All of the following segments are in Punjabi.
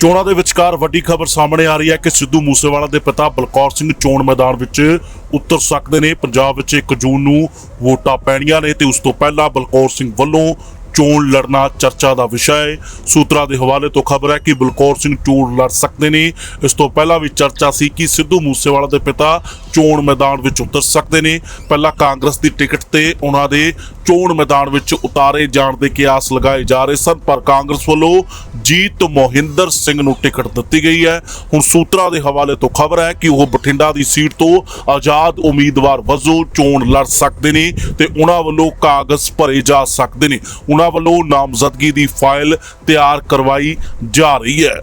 ਚੋਣਾਂ ਦੇ ਵਿਚਕਾਰ ਵੱਡੀ ਖਬਰ ਸਾਹਮਣੇ ਆ ਰਹੀ ਹੈ ਕਿ ਸਿੱਧੂ ਮੂਸੇਵਾਲਾ ਦੇ ਪਿਤਾ ਬਲਕੌਰ ਸਿੰਘ ਚੋਣ ਮੈਦਾਨ ਵਿੱਚ ਉਤਰ ਸਕਦੇ ਨੇ। ਪੰਜਾਬ ਵਿੱਚ 1 ਜੂਨ ਨੂੰ ਵੋਟਾਂ ਪੈਣੀਆਂ ਨੇ ਤੇ ਉਸ ਤੋਂ ਪਹਿਲਾਂ ਬਲਕੌਰ ਸਿੰਘ ਵੱਲੋਂ ਚੋਣ ਲੜਨਾ ਚਰਚਾ ਦਾ ਵਿਸ਼ਾ ਹੈ। ਸੂਤਰਾਂ ਦੇ ਹਵਾਲੇ ਤੋਂ ਖਬਰ ਹੈ ਕਿ ਬਲਕੌਰ ਸਿੰਘ ਚੋਣ ਲੜ ਸਕਦੇ ਨੇ। ਇਸ ਤੋਂ ਪਹਿਲਾਂ ਵੀ ਚਰਚਾ ਸੀ ਕਿ ਸਿੱਧੂ ਮੂਸੇਵਾਲਾ ਦੇ ਪਿਤਾ ਚੋਣ ਮੈਦਾਨ ਵਿੱਚ ਉਤਰ ਸਕਦੇ ਨੇ। ਪਹਿਲਾਂ ਕਾਂਗਰਸ ਦੀ ਟਿਕਟ ਤੇ ਉਹਨਾਂ ਦੇ ਚੋਣ ਮੈਦਾਨ ਵਿੱਚ ਉਤਾਰੇ ਜਾਣ ਦੇ ਕਿਆਸ ਲਗਾਏ ਜਾ ਰਹੇ ਸਨ, ਪਰ ਕਾਂਗਰਸ ਵੱਲੋਂ ਜੀਤ ਮੋਹਿੰਦਰ ਸਿੰਘ ਨੂੰ ਟਿਕਟ ਦਿੱਤੀ ਗਈ ਹੈ। ਹੁਣ ਸੂਤਰਾਂ ਦੇ ਹਵਾਲੇ ਤੋਂ ਖਬਰ ਹੈ ਕਿ ਉਹ ਬਠਿੰਡਾ ਦੀ ਸੀਟ ਤੋਂ ਆਜ਼ਾਦ ਉਮੀਦਵਾਰ ਵਜੋਂ ਚੋਣ ਲੜ ਸਕਦੇ ਨੇ ਤੇ ਉਹਨਾਂ ਵੱਲੋਂ ਕਾਗਜ਼ ਭਰੇ ਜਾ ਸਕਦੇ ਨੇ। ਉਹਨਾਂ ਵੱਲੋਂ ਨਾਮਜ਼ਦਗੀ ਦੀ ਫਾਈਲ ਤਿਆਰ ਕਰਵਾਈ ਜਾ ਰਹੀ ਹੈ।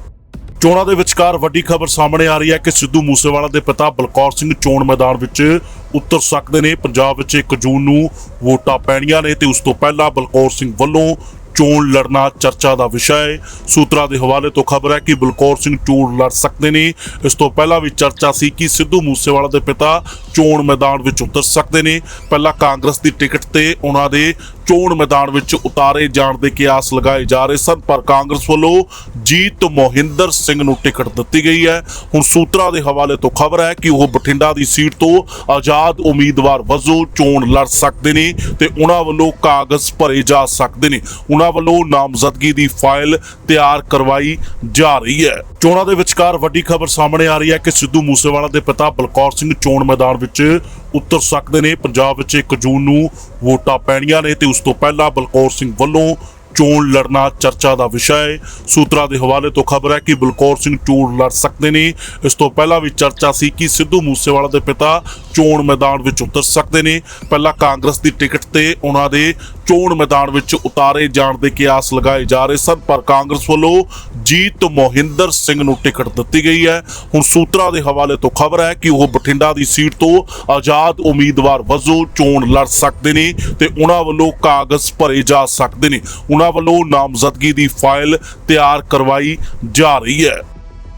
ਚੋਣਾਂ ਦੇ ਵਿਚਕਾਰ ਵੱਡੀ ਖਬਰ ਸਾਹਮਣੇ ਆ ਰਹੀ ਹੈ ਕਿ ਸਿੱਧੂ ਮੂਸੇਵਾਲਾ ਦੇ ਪਿਤਾ ਬਲਕੌਰ ਸਿੰਘ ਚੋਣ ਮੈਦਾਨ ਵਿੱਚ ਉਤਰ ਸਕਦੇ ਨੇ। ਪੰਜਾਬ ਵਿੱਚ 1 ਜੂਨ ਨੂੰ ਵੋਟਾਂ ਪੈਣੀਆਂ ਨੇ ਤੇ ਉਸ ਤੋਂ ਪਹਿਲਾਂ ਬਲਕੌਰ ਸਿੰਘ ਵੱਲੋਂ ਚੋਣ ਲੜਨਾ ਚਰਚਾ ਦਾ ਵਿਸ਼ਾ ਹੈ। ਸੂਤਰਾਂ ਦੇ ਹਵਾਲੇ ਤੋਂ ਖਬਰ ਹੈ ਕਿ ਬਲਕੌਰ ਸਿੰਘ ਚੋਣ ਲੜ ਸਕਦੇ ਨੇ। ਇਸ ਤੋਂ ਪਹਿਲਾਂ ਵੀ ਚਰਚਾ ਸੀ ਕਿ ਸਿੱਧੂ ਮੂਸੇਵਾਲਾ ਦੇ ਪਿਤਾ ਚੋਣ ਮੈਦਾਨ ਵਿੱਚ ਉਤਰ ਸਕਦੇ ਨੇ। ਪਹਿਲਾਂ ਕਾਂਗਰਸ ਦੀ ਟਿਕਟ ਤੇ ਉਹਨਾਂ ਦੇ ਚੋਣ ਮੈਦਾਨ ਵਿੱਚ ਉਤਾਰੇ ਜਾਣ ਦੇ ਕਿਆਸ ਲਗਾਏ ਜਾ ਰਹੇ ਸਨ, ਪਰ ਕਾਂਗਰਸ ਵੱਲੋਂ ਜੀਤ ਮੋਹਿੰਦਰ ਸਿੰਘ ਨੂੰ ਟਿਕਟ ਦਿੱਤੀ ਗਈ ਹੈ। ਹੁਣ ਸੂਤਰਾਂ ਦੇ ਹਵਾਲੇ ਤੋਂ ਖਬਰ ਹੈ ਕਿ ਉਹ ਬਠਿੰਡਾ ਦੀ ਸੀਟ ਤੋਂ ਆਜ਼ਾਦ ਉਮੀਦਵਾਰ ਵਜੋਂ ਚੋਣ ਲੜ ਸਕਦੇ ਨੇ ਤੇ ਉਹਨਾਂ ਵੱਲੋਂ ਕਾਗਜ਼ ਭਰੇ ਜਾ ਸਕਦੇ ਨੇ। ਉਹਨਾਂ ਵੱਲੋਂ ਨਾਮਜ਼ਦਗੀ ਦੀ ਫਾਈਲ ਤਿਆਰ ਕਰਵਾਈ ਜਾ ਰਹੀ ਹੈ। ਚੋਣਾਂ ਦੇ ਵਿਚਕਾਰ ਵੱਡੀ ਖਬਰ ਸਾਹਮਣੇ ਆ ਰਹੀ ਹੈ ਕਿ ਸਿੱਧੂ ਮੂਸੇਵਾਲਾ ਦੇ ਪਿਤਾ ਬਲਕੌਰ ਸਿੰਘ ਚੋਣ ਮੈਦਾਨ ਵਿੱਚ ਉਤਰ ਸਕਦੇ ਨੇ। ਪੰਜਾਬ ਵਿੱਚ 1 ਜੂਨ ਨੂੰ ਵੋਟਾਂ ਪੈਣੀਆਂ ਨੇ ਤੇ ਉਸ ਤੋਂ ਪਹਿਲਾਂ ਬਲਕੌਰ ਸਿੰਘ ਵੱਲੋਂ ਚੋਣ ਲੜਨਾ ਚਰਚਾ ਦਾ ਵਿਸ਼ਾ ਹੈ। ਸੂਤਰਾਂ ਦੇ ਹਵਾਲੇ ਤੋਂ ਖਬਰ ਹੈ ਕਿ ਬਲਕੌਰ ਸਿੰਘ ਚੋਣ ਲੜ ਸਕਦੇ ਨੇ। ਇਸ ਤੋਂ ਪਹਿਲਾਂ ਵੀ ਚਰਚਾ ਸੀ ਕਿ ਸਿੱਧੂ ਮੂਸੇਵਾਲਾ ਦੇ ਪਿਤਾ ਚੋਣ ਮੈਦਾਨ ਵਿੱਚ ਉਤਰ ਸਕਦੇ ਨੇ। ਪਹਿਲਾਂ ਕਾਂਗਰਸ ਦੀ ਟਿਕਟ ਤੇ ਉਹਨਾਂ ਦੇ ਚੋਣ ਮੈਦਾਨ ਵਿੱਚ ਉਤਾਰੇ ਜਾਣ ਦੇ ਕਿਆਸ ਲਗਾਏ ਜਾ ਰਹੇ ਸਨ, ਪਰ ਕਾਂਗਰਸ ਵੱਲੋਂ ਜੀਤ ਮੋਹਿੰਦਰ ਸਿੰਘ ਨੂੰ ਟਿਕਟ ਦਿੱਤੀ ਗਈ ਹੈ। ਹੁਣ ਸੂਤਰਾਂ ਦੇ ਹਵਾਲੇ ਤੋਂ ਖਬਰ ਹੈ ਕਿ ਉਹ ਬਠਿੰਡਾ ਦੀ ਸੀਟ ਤੋਂ ਆਜ਼ਾਦ ਉਮੀਦਵਾਰ ਵਜੋਂ ਚੋਣ ਲੜ ਸਕਦੇ ਨੇ ਤੇ ਉਹਨਾਂ ਵੱਲੋਂ ਕਾਗਜ਼ ਭਰੇ ਜਾ ਸਕਦੇ ਨੇ। ਉਹਨਾਂ ਵੱਲੋਂ ਨਾਮਜ਼ਦਗੀ ਦੀ ਫਾਈਲ ਤਿਆਰ ਕਰਵਾਈ ਜਾ ਰਹੀ ਹੈ।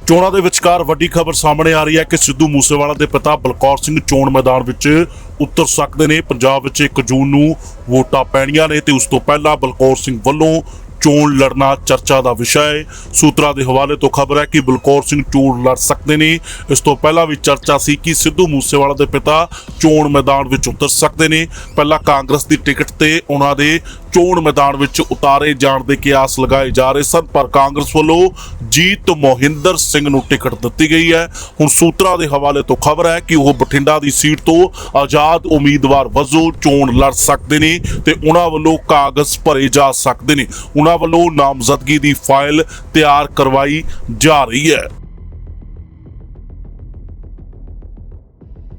ਚੋਣਾਂ ਦੇ ਵਿਚਕਾਰ ਵੱਡੀ ਖਬਰ ਸਾਹਮਣੇ ਆ ਰਹੀ ਹੈ ਕਿ ਸਿੱਧੂ ਮੂਸੇਵਾਲਾ ਦੇ ਪਿਤਾ ਬਲਕੌਰ ਸਿੰਘ ਚੋਣ ਮੈਦਾਨ ਵਿੱਚ ਉਤਰ ਸਕਦੇ ਨੇ। ਪੰਜਾਬ ਵਿੱਚ 1 ਜੂਨ ਨੂੰ ਵੋਟਾਂ ਪੈਣੀਆਂ ਨੇ ਤੇ ਉਸ ਤੋਂ ਪਹਿਲਾਂ ਬਲਕੌਰ ਸਿੰਘ ਵੱਲੋਂ ਚੋਣ ਲੜਨਾ ਚਰਚਾ ਦਾ ਵਿਸ਼ਾ ਹੈ। ਸੂਤਰਾਂ ਦੇ ਹਵਾਲੇ ਤੋਂ ਖਬਰ ਹੈ ਕਿ ਬਲਕੌਰ ਸਿੰਘ ਚੋਣ ਲੜ ਸਕਦੇ ਨੇ। ਇਸ ਤੋਂ ਪਹਿਲਾਂ ਵੀ ਚਰਚਾ ਸੀ ਕਿ ਸਿੱਧੂ ਮੂਸੇਵਾਲਾ ਦੇ ਪਿਤਾ ਚੋਣ ਮੈਦਾਨ ਵਿੱਚ ਉਤਰ ਸਕਦੇ ਨੇ। ਪਹਿਲਾਂ ਕਾਂਗਰਸ ਦੀ ਟਿਕਟ ਤੇ ਉਹਨਾਂ ਦੇ ਚੋਣ ਮੈਦਾਨ ਵਿੱਚ ਉਤਾਰੇ ਜਾਣ ਦੇ ਕਿਆਸ ਲਗਾਏ ਜਾ ਰਹੇ ਸਨ, ਪਰ ਕਾਂਗਰਸ ਵੱਲੋਂ ਜੀਤ ਮੋਹਿੰਦਰ ਸਿੰਘ ਨੂੰ ਟਿਕਟ ਦਿੱਤੀ ਗਈ ਹੈ। ਹੁਣ ਸੂਤਰਾਂ ਦੇ ਹਵਾਲੇ ਤੋਂ ਖਬਰ ਹੈ ਕਿ ਉਹ ਬਠਿੰਡਾ ਦੀ ਸੀਟ ਤੋਂ ਆਜ਼ਾਦ ਉਮੀਦਵਾਰ ਵਜੋਂ ਚੋਣ ਲੜ ਸਕਦੇ ਨੇ ਤੇ ਉਹਨਾਂ ਵੱਲੋਂ ਕਾਗਜ਼ ਭਰੇ ਜਾ ਸਕਦੇ ਨੇ। ਉਹਨਾਂ ਵੱਲੋਂ ਨਾਮਜ਼ਦਗੀ ਦੀ ਫਾਈਲ ਤਿਆਰ ਕਰਵਾਈ ਜਾ ਰਹੀ ਹੈ।